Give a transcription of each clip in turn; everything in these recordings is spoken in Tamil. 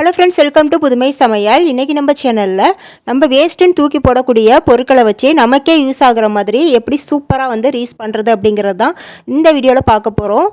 ஹலோ ஃப்ரெண்ட்ஸ் வெல்கம் டு புதுமை சமையல் இன்றைக்கி நம்ம சேனலில் நம்ம வேஸ்ட்டுன்னு தூக்கி போடக்கூடிய பொருட்களை வச்சு நமக்கே யூஸ் ஆகுற மாதிரி எப்படி சூப்பராக வந்து ரீஸ் பண்ணுறது அப்படிங்கிறது தான் இந்த வீடியோவில் பார்க்க போகிறோம்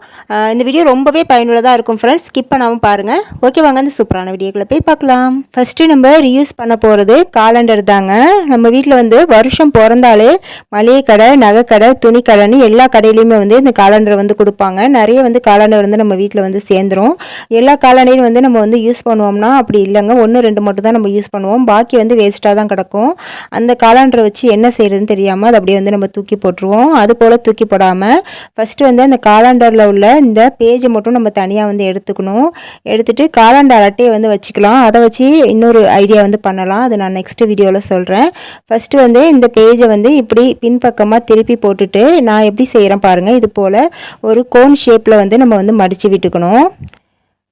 இந்த வீடியோ ரொம்பவே பயனுள்ளதாக இருக்கும் ஃப்ரெண்ட்ஸ் ஸ்கிப் பண்ணாமல் பாருங்கள் ஓகே வாங்க இந்த சூப்பரான வீடியோக்களை போய் பார்க்கலாம். ஃபஸ்ட்டு நம்ம ரீயூஸ் பண்ண போகிறது காலண்டர் தாங்க. நம்ம வீட்டில் வந்து வருஷம் பிறந்தாலே மளிகை கடை நகைக்கடை துணிக்கடைன்னு எல்லா கடையிலையுமே வந்து இந்த காலண்டர் வந்து கொடுப்பாங்க. நிறைய வந்து காலண்டர் வந்து நம்ம வீட்டில் வந்து சேர்ந்துரும். எல்லா காலண்டரையும் வந்து நம்ம வந்து யூஸ் பண்ணுவோம் பண்ணுவோம்னா அப்படி இல்லைங்க. ஒன்று ரெண்டு மட்டும் தான் நம்ம யூஸ் பண்ணுவோம். பாக்கி வந்து வேஸ்ட்டாக தான் கிடக்கும். அந்த காலாண்டரை வச்சு என்ன செய்கிறதுன்னு தெரியாமல் அதை அப்படியே வந்து நம்ம தூக்கி போட்டுருவோம். அது போல் தூக்கி போடாமல் ஃபஸ்ட்டு வந்து அந்த காலாண்டரில் உள்ள இந்த பேஜை மட்டும் நம்ம தனியாக வந்து எடுத்துக்கணும். எடுத்துட்டு காலாண்டர் அட்டையை வந்து வச்சுக்கலாம். அதை வச்சு இன்னொரு ஐடியா வந்து பண்ணலாம். அது நான் நெக்ஸ்ட்டு வீடியோவில் சொல்கிறேன் ஃபஸ்ட்டு வந்து இந்த பேஜை வந்து இப்படி பின்பக்கமாக திருப்பி போட்டுட்டு நான் எப்படி செய்கிறேன் பாருங்கள் இது போல் ஒரு கோன் ஷேப்பில் வந்து நம்ம வந்து மடித்து விட்டுக்கணும்.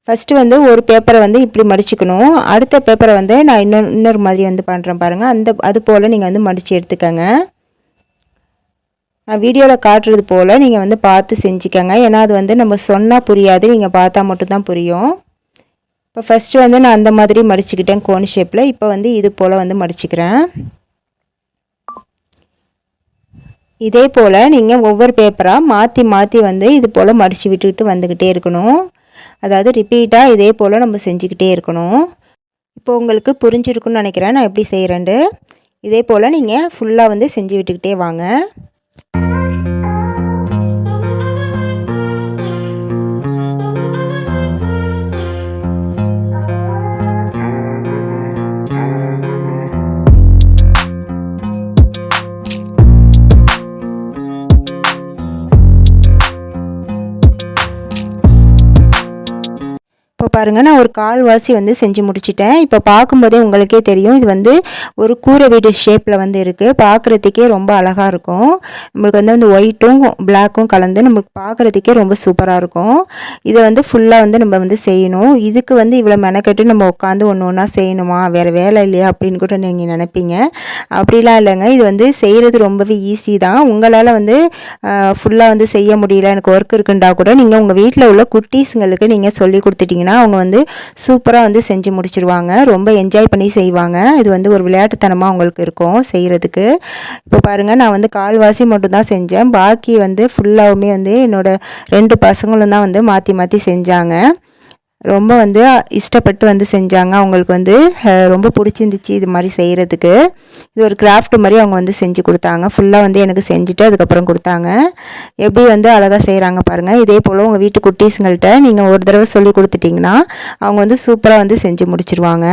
ஃபஸ்ட்டு வந்து ஒரு பேப்பரை வந்து இப்படி மடிச்சுக்கணும். அடுத்த பேப்பரை வந்து நான் இன்னொரு இன்னொரு மாதிரி வந்து பண்ணுறேன் பாருங்கள் அந்த அது போல் நீங்கள் வந்து மடித்து எடுத்துக்கோங்க. நான் வீடியோவில் காட்டுறது போல் நீங்கள் வந்து பார்த்து செஞ்சுக்கோங்க. ஏன்னா அது வந்து நம்ம சொன்னால் புரியாது. நீங்கள் பார்த்தா மட்டும்தான் புரியும். இப்போ ஃபஸ்ட்டு வந்து நான் அந்த மாதிரி மடிச்சுக்கிட்டேன் கோன் ஷேப்பில் இப்போ வந்து இது போல் வந்து மடிச்சுக்கிறேன். இதே போல் நீங்கள் ஒவ்வொரு பேப்பராக மாற்றி மாற்றி வந்து இது போல் மடித்து விட்டுக்கிட்டு வந்துக்கிட்டே இருக்கணும். அதாவது ரிப்பீட்டாக இதே போல் நம்ம செஞ்சுக்கிட்டே இருக்கணும். இப்போ உங்களுக்கு புரிஞ்சிருக்குன்னு நினைக்கிறேன். நான் எப்படி செய்கிறேன்ட்டு இதே போல் நீங்கள் ஃபுல்லாக வந்து செஞ்சு விட்டுக்கிட்டே வாங்க. பாருங்கள் நான் ஒரு கால்வாசி வந்து செஞ்சு முடிச்சிட்டேன். இப்போ பார்க்கும்போதே உங்களுக்கே தெரியும் இது வந்து ஒரு கூரை வீடு ஷேப்பில் வந்து இருக்குது பார்க்குறதுக்கே ரொம்ப அழகாக இருக்கும். நம்மளுக்கு வந்து அந்த ஒயிட்டும் பிளாக்கும் கலந்து நம்மளுக்கு பார்க்குறதுக்கே ரொம்ப சூப்பராக இருக்கும். இதை வந்து ஃபுல்லாக வந்து நம்ம வந்து செய்யணும். இதுக்கு வந்து இவ்வளோ மெனக்கெட்டு நம்ம உட்காந்து ஒன்று ஒன்றா செய்யணுமா? வேறு வேலை இல்லையா? அப்படின்னு கூட நீங்கள் நினைப்பீங்க. அப்படிலாம் இல்லைங்க. இது வந்து செய்கிறது ரொம்பவே ஈஸி தான். உங்களால் வந்து ஃபுல்லாக வந்து செய்ய முடியல. எனக்கு ஒர்க் இருக்குண்டா கூட நீங்கள் உங்கள் வீட்டில் உள்ள குட்டீஸுங்களுக்கு நீங்கள் சொல்லி கொடுத்துட்டிங்கன்னா அவங்க வந்து சூப்பராக வந்து செஞ்சு முடிச்சிருவாங்க. ரொம்ப என்ஜாய் பண்ணி செய்வாங்க. இது வந்து ஒரு விளையாட்டுத்தனமாக அவங்களுக்கு இருக்கும் செய்கிறதுக்கு இப்போ பாருங்கள் நான் வந்து கால்வாசி மட்டும்தான் செஞ்சேன். பாக்கி வந்து ஃபுல்லாகவுமே வந்து என்னோடய ரெண்டு பசங்களும் தான் வந்து மாற்றி மாற்றி செஞ்சாங்க. ரொம்ப வந்து இஷ்டப்பட்டு வந்து செஞ்சாங்க. அவங்களுக்கு வந்து ரொம்ப பிடிச்சிருந்துச்சு இது மாதிரி செய்கிறதுக்கு இது ஒரு கிராஃப்ட் மாதிரி அவங்க வந்து செஞ்சு கொடுத்தாங்க. ஃபுல்லாக வந்து எனக்கு செஞ்சுட்டு அதுக்கப்புறம் கொடுத்தாங்க. எப்படி வந்து அழகாக செய்கிறாங்க பாருங்கள் இதே போல் உங்கள் வீட்டு குட்டீஸுங்கள்கிட்ட நீங்கள் ஒரு தடவை சொல்லி கொடுத்துட்டிங்கன்னா அவங்க வந்து சூப்பராக வந்து செஞ்சு முடிச்சிருவாங்க.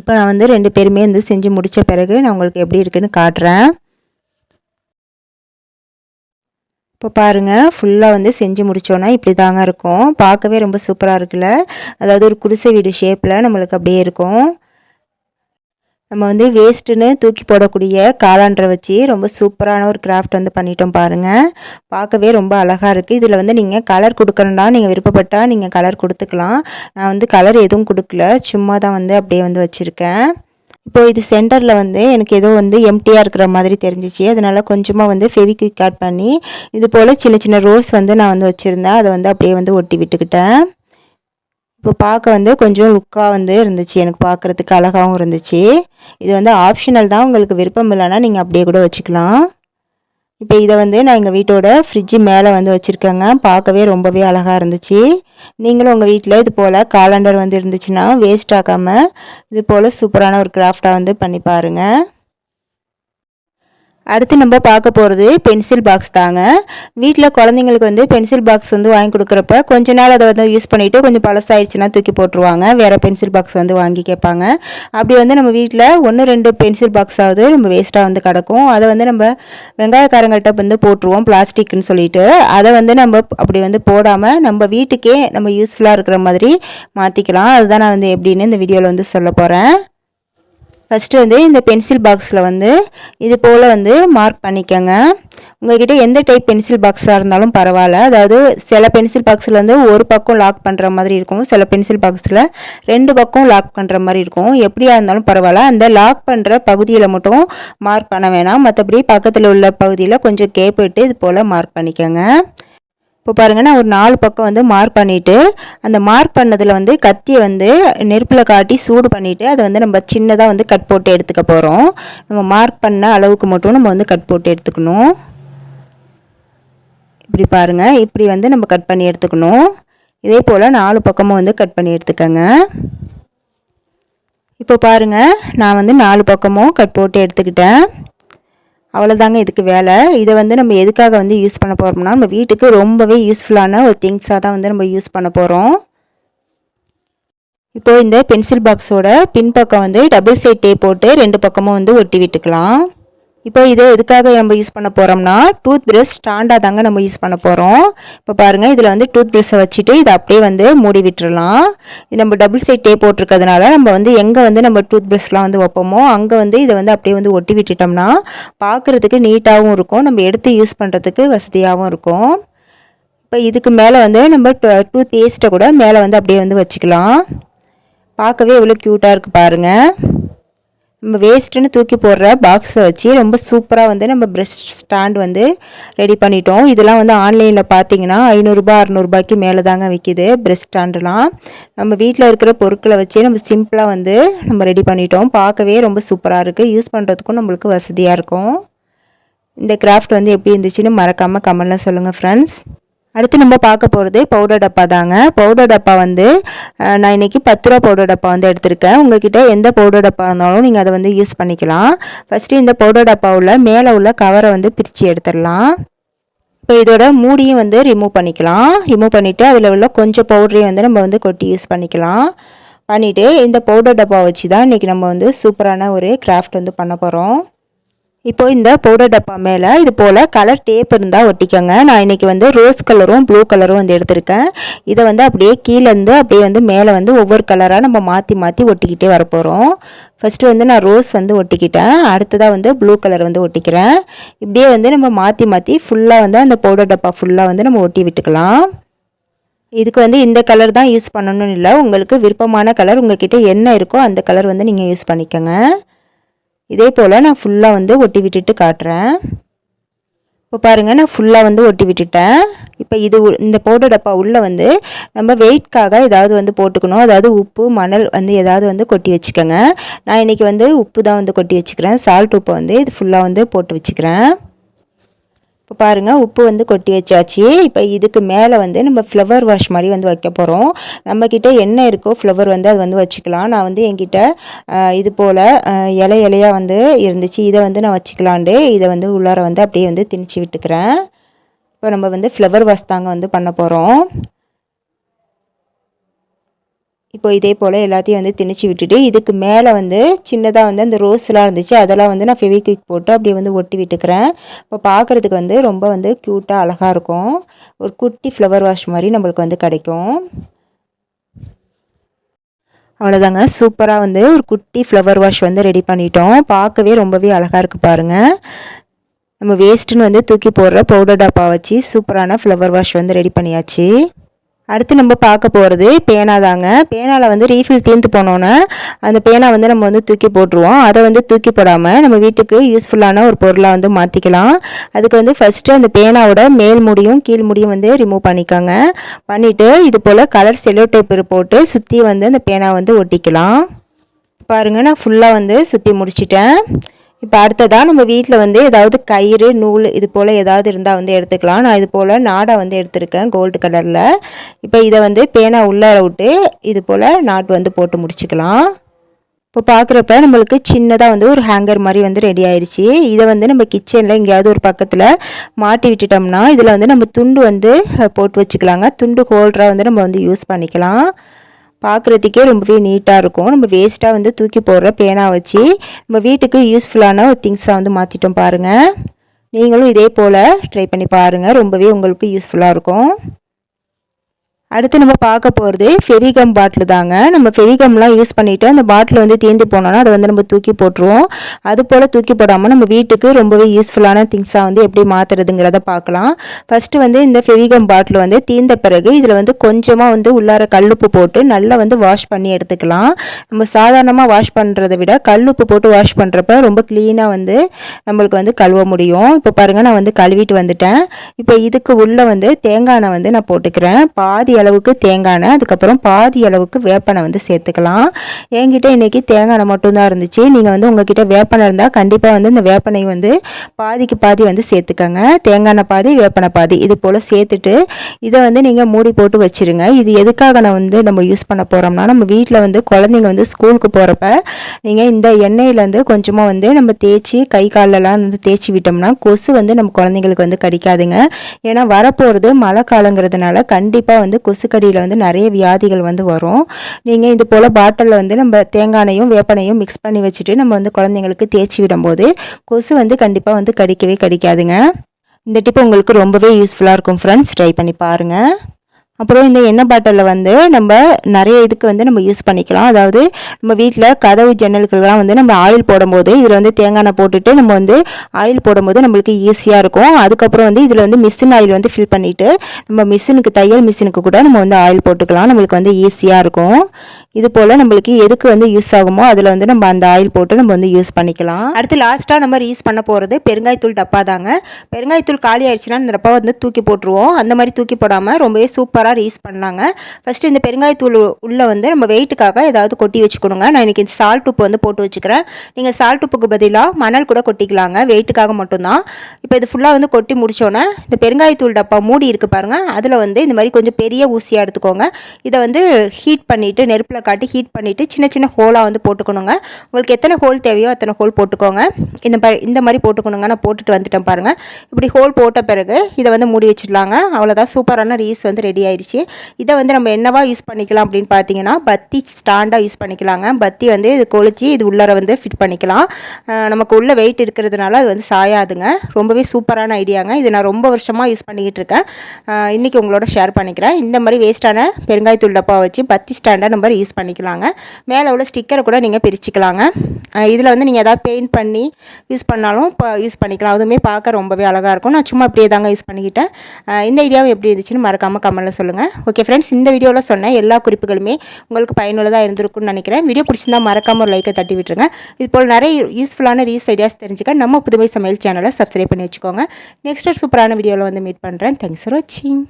இப்போ நான் வந்து ரெண்டு பேருமே வந்து செஞ்சு முடித்த பிறகு நான் உங்களுக்கு எப்படி இருக்குன்னு காட்டுறேன். இப்போ பாருங்கள் ஃபுல்லாக வந்து செஞ்சு முடித்தோன்னா இப்படி தாங்க இருக்கும். பார்க்கவே ரொம்ப சூப்பராக இருக்குல்ல? அதாவது ஒரு குடிசை வீடு ஷேப்பில் நம்மளுக்கு அப்படியே இருக்கும். நம்ம வந்து வேஸ்ட்டுன்னு தூக்கி போடக்கூடிய காலாண்டரை வச்சு ரொம்ப சூப்பரான ஒரு கிராஃப்ட் வந்து பண்ணிட்டோம் பாருங்கள் பார்க்கவே ரொம்ப அழகாக இருக்குது இதில் வந்து நீங்கள் கலர் கொடுக்கணுன்னா நீங்கள் விருப்பப்பட்டால் நீங்கள் கலர் கொடுத்துக்கலாம். நான் வந்து கலர் எதுவும் கொடுக்கல. சும்மா தான் வந்து அப்படியே வந்து வச்சுருக்கேன். இப்போ இது சென்டரில் வந்து எனக்கு ஏதோ வந்து எம்டியாக இருக்கிற மாதிரி தெரிஞ்சிச்சு. அதனால் கொஞ்சமாக வந்து ஃபெவிக்விக் ஆட் பண்ணி இது போல் சின்ன சின்ன ரோஸ் வந்து நான் வந்து வச்சுருந்தேன். அதை வந்து அப்படியே வந்து ஒட்டி விட்டுக்கிட்டேன். இப்போ பார்க்க வந்து கொஞ்சம் லுக்காக வந்து இருந்துச்சு. எனக்கு பார்க்குறதுக்கு அழகாகவும் இருந்துச்சு. இது வந்து ஆப்ஷனல் தான். உங்களுக்கு விருப்பம் இல்லைன்னா நீங்கள் அப்படியே கூட வச்சுக்கலாம். இப்போ இதை வந்து நான் எங்கள் வீட்டோட ஃப்ரிட்ஜு மேலே வந்து வச்சுருக்கேங்க. பார்க்கவே ரொம்பவே அழகாக இருந்துச்சு. நீங்களும் உங்கள் வீட்டில் இது போல் காலண்டர் வந்து இருந்துச்சுன்னா வேஸ்ட் ஆக்காமல் இது போல் சூப்பரான ஒரு கிராஃப்டாக வந்து பண்ணி பாருங்கள் அடுத்து நம்ம பார்க்க போகிறது பென்சில் பாக்ஸ் தாங்க. வீட்டில் குழந்தைங்களுக்கு வந்து பென்சில் பாக்ஸ் வந்து வாங்கி கொடுக்குறப்ப கொஞ்ச நாள் அதை வந்து யூஸ் பண்ணிவிட்டு கொஞ்சம் பழசாயிடுச்சுன்னா தூக்கி போட்டுருவாங்க. வேறு பென்சில் பாக்ஸ் வந்து வாங்கி கேட்பாங்க. அப்படி வந்து நம்ம வீட்டில் ஒன்று ரெண்டு பென்சில் பாக்ஸாவது நம்ம வேஸ்ட்டாக வந்து கிடக்கும். அதை வந்து நம்ம வெங்காயக்காரங்கள்ட்ட வந்து போட்டுருவோம் பிளாஸ்டிக்னு சொல்லிட்டு. அதை வந்து நம்ம அப்படி வந்து போடாமல் நம்ம வீட்டுக்கே நம்ம யூஸ்ஃபுல்லாக இருக்கிற மாதிரி மாற்றிக்கலாம் அதுதான் நான் வந்து எப்படின்னு இந்த வீடியோவில் வந்து சொல்ல போகிறேன் ஃபஸ்ட்டு வந்து இந்த பென்சில் பாக்ஸில் வந்து இது போல் வந்து மார்க் பண்ணிக்கோங்க. உங்கள்கிட்ட எந்த டைப் பென்சில் பாக்ஸாக இருந்தாலும் பரவாயில்ல. அதாவது சில பென்சில் பாக்ஸில் வந்து ஒரு பக்கம் லாக் பண்ணுற மாதிரி இருக்கும். சில பென்சில் பாக்ஸில் ரெண்டு பக்கம் லாக் பண்ணுற மாதிரி இருக்கும். எப்படியா இருந்தாலும் பரவாயில்ல. அந்த லாக் பண்ணுற பகுதியில் மட்டும் மார்க் பண்ண வேணாம். மற்றபடி பக்கத்தில் உள்ள பகுதியில் கொஞ்சம் கேப்பிட்டு இது போல் மார்க் பண்ணிக்கோங்க. இப்போ பாருங்கள் நான் ஒரு நாலு பக்கம் வந்து மார்க் பண்ணிவிட்டு அந்த மார்க் பண்ணதில் வந்து கத்தியை வந்து நெருப்பில் காட்டி சூடு பண்ணிவிட்டு அதை வந்து நம்ம சின்னதாக வந்து கட் போட்டு எடுத்துக்க போகிறோம் நம்ம மார்க் பண்ண அளவுக்கு மட்டும் நம்ம வந்து கட் போட்டு எடுத்துக்கணும். இப்படி பாருங்கள் இப்படி வந்து நம்ம கட் பண்ணி எடுத்துக்கணும். இதே போல் நாலு பக்கமும் வந்து கட் பண்ணி எடுத்துக்கோங்க. இப்போ பாருங்கள் நான் வந்து நாலு பக்கமும் கட் போட்டு எடுத்துக்கிட்டேன். அவ்வளோதாங்க இதுக்கு வேலை. இதை வந்து நம்ம எதுக்காக வந்து யூஸ் பண்ண போகிறோம்னா நம்ம வீட்டுக்கு ரொம்பவே யூஸ்ஃபுல்லான ஒரு திங்ஸாக தான் வந்து நம்ம யூஸ் பண்ண போகிறோம் இப்போ இந்த பென்சில் பாக்ஸோட பின்பக்கம் வந்து டபுள் சைட் டேப் போட்டு ரெண்டு பக்கமும் வந்து ஒட்டி விட்டுக்கலாம். இப்போ இதை எதுக்காக நம்ம யூஸ் பண்ண போகிறோம்னா டூத் ப்ரஷ் ஸ்டாண்டாக தாங்க நம்ம யூஸ் பண்ண போகிறோம் இப்போ பாருங்கள் இதில் வந்து டூத் ப்ரஷ்ஷை வச்சுட்டு இதை அப்படியே வந்து மூடி விட்டுடலாம் இது நம்ம டபுள் சைட் டேப் போட்டிருக்கிறதுனால நம்ம வந்து எங்கே வந்து நம்ம டூத் ப்ரஷ்லாம் வந்து வைப்போமோ அங்கே வந்து இதை வந்து அப்படியே வந்து ஒட்டி விட்டுட்டோம்னா பார்க்குறதுக்கு நீட்டாகவும் இருக்கும். நம்ம எடுத்து யூஸ் பண்ணுறதுக்கு வசதியாகவும் இருக்கும். இப்போ இதுக்கு மேலே வந்து நம்ம டூத் பேஸ்ட்டை கூட மேலே வந்து அப்படியே வந்து வச்சுக்கலாம். பார்க்கவே எவ்வளோ க்யூட்டாக இருக்குது பாருங்கள் நம்ம வேஸ்ட்டுன்னு தூக்கி போடுற பாக்ஸை வச்சு ரொம்ப சூப்பராக வந்து நம்ம ப்ரெஷ் ஸ்டாண்ட் வந்து ரெடி பண்ணிட்டோம். இதெல்லாம் வந்து ஆன்லைனில் பார்த்தீங்கன்னா ஐநூறுரூபா அறநூறுபாய்க்கு மேலே தாங்க விற்கிது ப்ரெஷ் ஸ்டாண்டுலாம் நம்ம வீட்டில் இருக்கிற பொருட்களை வச்சு நம்ம சிம்பிளாக வந்து நம்ம ரெடி பண்ணிட்டோம். பார்க்கவே ரொம்ப சூப்பராக இருக்குது யூஸ் பண்ணுறதுக்கும் நம்மளுக்கு வசதியாக இருக்கும். இந்த கிராஃப்ட் வந்து எப்படி இருந்துச்சுன்னு மறக்காமல் கமெண்ட்டில் சொல்லுங்கள் ஃப்ரெண்ட்ஸ் அடுத்து நம்ம பார்க்க போகிறது பவுடர் டப்பா தாங்க. பவுடர் டப்பா வந்து நான் இன்றைக்கி பத்து ரூபா பவுடர் டப்பா வந்து எடுத்திருக்கேன். உங்ககிட்ட எந்த பவுடர் டப்பா இருந்தாலும் நீங்கள் அதை வந்து யூஸ் பண்ணிக்கலாம். ஃபஸ்ட்டு இந்த பவுடர் டப்பாவில் மேலே உள்ள கவரை வந்து பிரித்து எடுத்துடலாம். இப்போ இதோட மூடியும் வந்து ரிமூவ் பண்ணிக்கலாம். ரிமூவ் பண்ணிவிட்டு அதில் உள்ள கொஞ்சம் பவுடரையும் வந்து நம்ம வந்து கொட்டி யூஸ் பண்ணிக்கலாம். பண்ணிவிட்டு இந்த பவுடர் டப்பா வச்சு தான் இன்றைக்கி நம்ம வந்து சூப்பரான ஒரு கிராஃப்ட் வந்து பண்ண போகிறோம் இப்போ இந்த பவுடர் டப்பா மேலே இது போல் கலர் டேப் இருந்தால் ஒட்டிக்கோங்க. நான் இன்றைக்கி வந்து ரோஸ் கலரும் ப்ளூ கலரும் வந்து எடுத்திருக்கேன். இதை வந்து அப்படியே கீழேருந்து அப்படியே வந்து மேலே வந்து ஒவ்வொரு கலராக நம்ம மாற்றி மாற்றி ஒட்டிக்கிட்டே வரப்போகிறோம் ஃபஸ்ட்டு வந்து நான் ரோஸ் வந்து ஒட்டிக்கிட்டேன். அடுத்ததாக வந்து ப்ளூ கலர் வந்து ஒட்டிக்கிறேன். இப்படியே வந்து நம்ம மாற்றி மாற்றி ஃபுல்லாக வந்து அந்த பவுடர் டப்பா ஃபுல்லாக வந்து நம்ம ஒட்டி விட்டுக்கலாம். இதுக்கு வந்து இந்த கலர் தான் யூஸ் பண்ணணும்னு இல்லை. உங்களுக்கு விருப்பமான கலர் உங்ககிட்ட என்ன இருக்கோ அந்த கலர் வந்து நீங்கள் யூஸ் பண்ணிக்கோங்க. இதே போல் நான் ஃபுல்லாக வந்து ஒட்டி விட்டுட்டு காட்டுறேன். இப்போ பாருங்கள் நான் ஃபுல்லாக வந்து ஒட்டி விட்டுட்டேன். இப்போ இது இந்த பவுடர் டப்பா உள்ளே வந்து நம்ம வெயிட்காக ஏதாவது வந்து போட்டுக்கணும். அதாவது உப்பு மணல் வந்து ஏதாவது வந்து கொட்டி வச்சுக்கோங்க. நான் இன்றைக்கி வந்து உப்பு தான் வந்து கொட்டி வச்சுக்கிறேன். சால்ட் உப்பை வந்து இது ஃபுல்லாக வந்து போட்டு வச்சுக்கிறேன். இப்போ பாருங்கள் உப்பு வந்து கொட்டி வச்சாச்சு. இப்போ இதுக்கு மேலே வந்து நம்ம ஃப்ளவர் வாஷ் மாதிரி வந்து வைக்க போகிறோம் நம்மக்கிட்ட என்ன இருக்கோ ஃப்ளவர் வந்து அது வந்து வச்சுக்கலாம். நான் வந்து என்கிட்ட இது போல் இலை இலையாக வந்து இருந்துச்சு. இதை வந்து நான் வச்சுக்கலான்ட்டு இதை வந்து உள்ளார வந்து அப்படியே வந்து திணிச்சு விட்டுக்கிறேன். இப்போ நம்ம வந்து ஃப்ளவர் வாஷ் தாங்க வந்து பண்ண போகிறோம் இப்போ இதே போல் எல்லாத்தையும் வந்து திணிச்சு விட்டுட்டு இதுக்கு மேலே வந்து சின்னதாக வந்து அந்த ரோஸ்லாம் இருந்துச்சு அதெல்லாம் வந்து நான் ஃபெவிக்விக் போட்டு அப்படியே வந்து ஒட்டி விட்டுக்கிறேன். இப்போ பார்க்குறதுக்கு வந்து ரொம்ப வந்து க்யூட்டாக அழகாக இருக்கும். ஒரு குட்டி ஃப்ளவர் வாஷ் மாதிரி நம்மளுக்கு வந்து கிடைக்கும். அவ்வளோதாங்க சூப்பராக வந்து ஒரு குட்டி ஃப்ளவர் வாஷ் வந்து ரெடி பண்ணிட்டோம். பார்க்கவே ரொம்பவே அழகாக இருக்குது பாருங்கள் நம்ம வேஸ்ட்டுன்னு வந்து தூக்கி போடுற பவுடர் டப்பா வச்சு சூப்பரான ஃப்ளவர் வாஷ் வந்து ரெடி பண்ணியாச்சு. அடுத்து நம்ம பார்க்க போகிறது பேனா தாங்க. பேனாவில் வந்து ரீஃபில் தீர்ந்து போனோன்னே அந்த பேனா வந்து நம்ம வந்து தூக்கி போட்டுருவோம். அதை வந்து தூக்கி போடாமல் நம்ம வீட்டுக்கு யூஸ்ஃபுல்லான ஒரு பொருளாக வந்து மாற்றிக்கலாம் அதுக்கு வந்து ஃபஸ்ட்டு அந்த பேனாவோட மேல் முடியும் கீழ் முடியும் வந்து ரிமூவ் பண்ணிக்கோங்க. பண்ணிவிட்டு இது போல் கலர் செல்லோ டேப்பர் போட்டு சுற்றி வந்து அந்த பேனா வந்து ஒட்டிக்கலாம். பாருங்கள் நான் ஃபுல்லாக வந்து சுற்றி முடிச்சிட்டேன். இப்போ அடுத்ததாக நம்ம வீட்டில் வந்து ஏதாவது கயிறு நூல் இது போல் ஏதாவது இருந்தால் வந்து எடுத்துக்கலாம். நான் இது போல் நாடை வந்து எடுத்திருக்கேன் கோல்டு கலரில் இப்போ இதை வந்து பேனா உள்ளார விட்டு இது போல் நாட்டு வந்து போட்டு முடிச்சுக்கலாம். இப்போ பார்க்குறப்ப நம்மளுக்கு சின்னதாக வந்து ஒரு ஹேங்கர் மாதிரி வந்து ரெடி ஆயிடுச்சு இதை வந்து நம்ம கிச்சனில் எங்கேயாவது ஒரு பக்கத்தில் மாட்டி விட்டுட்டோம்னா இதில் வந்து நம்ம துண்டு வந்து போட்டு வச்சுக்கலாங்க. துண்டு ஹோல்டராக வந்து நம்ம வந்து யூஸ் பண்ணிக்கலாம். பார்க்குறதுக்கே ரொம்பவே நீட்டாக இருக்கும். நம்ம வேஸ்ட்டாக வந்து தூக்கி போடுற பேனா வச்சு நம்ம வீட்டுக்கு யூஸ்ஃபுல்லான ஒரு திங்ஸாக வந்து மாற்றிட்டோம் பாருங்கள் நீங்களும் இதே போல் ட்ரை பண்ணி பாருங்கள் ரொம்பவே உங்களுக்கு யூஸ்ஃபுல்லாக இருக்கும். அடுத்து நம்ம பார்க்க போகிறது ஃபெவிகம் பாட்டில் தாங்க. நம்ம ஃபெவிகம்லாம் யூஸ் பண்ணிவிட்டு அந்த பாட்டில் வந்து தீர்ந்து போனோன்னா அதை வந்து நம்ம தூக்கி போட்டுருவோம். அது போல் தூக்கி போடாமல் நம்ம வீட்டுக்கு ரொம்பவே யூஸ்ஃபுல்லான திங்ஸாக வந்து எப்படி மாற்றுறதுங்கிறத பார்க்கலாம். ஃபஸ்ட்டு வந்து இந்த ஃபெவிகம் பாட்டில் வந்து தீர்ந்த பிறகு இதில் வந்து கொஞ்சமாக வந்து உள்ளார கல்லுப்பு போட்டு நல்லா வந்து வாஷ் பண்ணி எடுத்துக்கலாம். நம்ம சாதாரணமாக வாஷ் பண்ணுறதை விட கல்லுப்பு போட்டு வாஷ் பண்ணுறப்ப ரொம்ப க்ளீனாக வந்து நம்மளுக்கு வந்து கழுவ முடியும். இப்போ பாருங்கள் நான் வந்து கழுவிட்டு வந்துட்டேன். இப்போ இதுக்கு உள்ளே வந்து தேங்காய் எண்ணெய் வந்து நான் போட்டுக்கிறேன். பாதி அளவுக்கு தேங்காய் எண்ணெய் அதுக்கப்புறம் பாதி அளவுக்கு வேப்பனை வந்து சேர்த்துக்கலாம். என்கிட்ட இன்றைக்கி தேங்காய் எண்ணெய் மட்டும்தான் இருந்துச்சு. நீங்கள் வந்து உங்ககிட்ட வேப்பனை இருந்தால் கண்டிப்பாக வந்து இந்த வேப்பனை வந்து பாதிக்கு பாதி வந்து சேர்த்துக்கோங்க. தேங்காய் எண்ணெய் பாதி வேப்பனை பாதி இது போல் சேர்த்துட்டு இதை வந்து நீங்கள் மூடி போட்டு வச்சுருங்க. இது எதுக்காக நான் வந்து நம்ம யூஸ் பண்ண போகிறோம்னா நம்ம வீட்டில் வந்து குழந்தைங்க வந்து ஸ்கூலுக்கு போகிறப்ப நீங்கள் இந்த எண்ணெயிலேருந்து கொஞ்சமாக வந்து நம்ம தேய்ச்சி கை காலெல்லாம் வந்து தேய்ச்சி விட்டோம்னா கொசு வந்து நம்ம குழந்தைங்களுக்கு வந்து கடிக்காதுங்க. ஏன்னா வரப்போகிறது மழை காலங்கிறதுனால கண்டிப்பாக வந்து கொசுக்கடியில் வந்து நிறைய வியாதிகள் வந்து வரும். நீங்கள் இது போல் பாட்டிலில் வந்து நம்ம தேங்காயையும் வேப்பனையும் மிக்ஸ் பண்ணி வச்சுட்டு நம்ம வந்து குழந்தைங்களுக்கு தேய்ச்சி விடும்போது கொசு வந்து கண்டிப்பாக வந்து கடிக்கவே கடிக்காதுங்க. இந்த டிப் உங்களுக்கு ரொம்பவே யூஸ்ஃபுல்லாக இருக்கும் ஃப்ரெண்ட்ஸ் ட்ரை பண்ணி பாருங்கள் அப்புறம் இந்த எண்ணெய் பாட்டிலில் வந்து நம்ம நிறைய இதுக்கு வந்து நம்ம யூஸ் பண்ணிக்கலாம். அதாவது நம்ம வீட்டில் கதவு ஜன்னல்கள்லாம் வந்து நம்ம ஆயில் போடும்போது இதில் வந்து தேங்காய் எண்ணெய் போட்டுட்டு நம்ம வந்து ஆயில் போடும்போது நம்மளுக்கு ஈஸியாக இருக்கும். அதுக்கப்புறம் வந்து இதில் வந்து மிஷின் ஆயில் வந்து ஃபில் பண்ணிவிட்டு நம்ம மிஷினுக்கு தையல் மிஷினுக்கு கூட நம்ம வந்து ஆயில் போட்டுக்கலாம். நம்மளுக்கு வந்து ஈஸியாக இருக்கும். இது போல் நம்மளுக்கு எதுக்கு வந்து யூஸ் ஆகுமோ அதில் வந்து நம்ம அந்த ஆயில் போட்டு நம்ம வந்து யூஸ் பண்ணிக்கலாம். அடுத்து லாஸ்ட்டாக நம்ம யூஸ் பண்ண போகிறது பெருங்காயத்தூள் டப்பா தாங்க. பெருங்காயத்தூள் காலி ஆயிடுச்சுன்னா அந்த டப்பா வந்து தூக்கி போட்டுருவோம். அந்த மாதிரி தூக்கி போடாமல் ரொம்பவே சூப்பராக யூஸ் பண்ணாங்க. ஃபஸ்ட்டு இந்த பெருங்காயத்தூள் உள்ளே வந்து நம்ம வெயிட்டுக்காக ஏதாவது கொட்டி வச்சுக்கணுங்க. நான் இன்றைக்கி சால்ட் உப்பு வந்து போட்டு வச்சுக்கிறேன். நீங்கள் சால்ட் உப்புக்கு பதிலாக மணல் கூட கொட்டிக்கலாங்க. வெயிட்டுக்காக மட்டும்தான். இப்போ இது ஃபுல்லாக வந்து கொட்டி முடிச்சோன்னே இந்த பெருங்காயத்தூள் டப்பா மூடி இருக்குது பாருங்கள் அதில் வந்து இந்த மாதிரி கொஞ்சம் பெரிய ஊசியாக எடுத்துக்கோங்க. இதை வந்து ஹீட் பண்ணிவிட்டு நெருப்பில் காட்டி ஹீட் பண்ணிவிட்டு சின்ன சின்ன ஹோலாக வந்து போட்டுக்கணுங்க. உங்களுக்கு எத்தனை ஹோல் தேவையோ அத்தனை ஹோல் போட்டுக்கோங்க. இந்த இந்த மாதிரி போட்டுக்கணுங்க. நான் போட்டுட்டு வந்துட்டேன் பாருங்கள் இப்படி ஹோல் போட்ட பிறகு இதை வந்து மூடி வச்சிடலாங்க. அவ்வளோதான் சூப்பரான ரீஸ் வந்து ரெடி ஆயிடுச்சு. இதை வந்து நம்ம என்னவா யூஸ் பண்ணிக்கலாம் அப்படின்னு பார்த்தீங்கன்னா பத்தி ஸ்டாண்டாக யூஸ் பண்ணிக்கலாங்க. பத்தி வந்து இது கொளுத்தி இது உள்ளர வந்து ஃபிட் பண்ணிக்கலாம். நமக்கு உள்ள வெயிட் இருக்கிறதுனால அது வந்து சாயாதுங்க. ரொம்பவே சூப்பரான ஐடியாங்க. இது நான் ரொம்ப வருஷமாக யூஸ் பண்ணிக்கிட்டு இருக்கேன். இன்றைக்கி உங்களோட ஷேர் பண்ணிக்கிறேன். இந்த மாதிரி வேஸ்ட்டான பெருங்காயத்தூள் டப்பா வச்சு பத்தி ஸ்டாண்டாக நம்ம யூஸ் பண்ணிக்கலாங்க. மேலே உள்ள ஸ்டிக்கரை கூட நீங்கள் பிரிச்சுக்கலாங்க. இதில் வந்து நீங்கள் எதாவது பெயிண்ட் பண்ணி யூஸ் பண்ணாலும் இப்போ யூஸ் பண்ணிக்கலாம். அதுவுமே பார்க்க ரொம்பவே அழகாக இருக்கும். நான் சும்மா அப்படியே தாங்க யூஸ் பண்ணிக்கிட்டேன். இந்த ஐடியாவும் எப்படி இருந்துச்சுன்னு மறக்காமல் கமெண்ட்டில் சொல்லுங்கள் ஓகே ஃப்ரெண்ட்ஸ் இந்த வீடியோவில் சொன்ன எல்லா குறிப்புகளுமே உங்களுக்கு பயனுள்ளதாக இருந்திருக்கும்னு நினைக்கிறேன். வீடியோ பிடிச்சிருந்தா மறக்காமல் ஒரு லைக்கை தட்டி விட்டுருங்க. இது போல் நிறைய யூஸ்ஃபுல்லான ரீஸ் ஐடியாஸ் தெரிஞ்சுக்க நம்ம புதுமை சமையல் சேனலை சப்ஸ்கிரைப் பண்ணி வச்சுக்கோங்க. நெக்ஸ்ட் ஒரு சூப்பரான வீடியோவில் வந்து மீட் பண்ணுறேன் தேங்க்ஸ் ஃபார் வாட்சிங்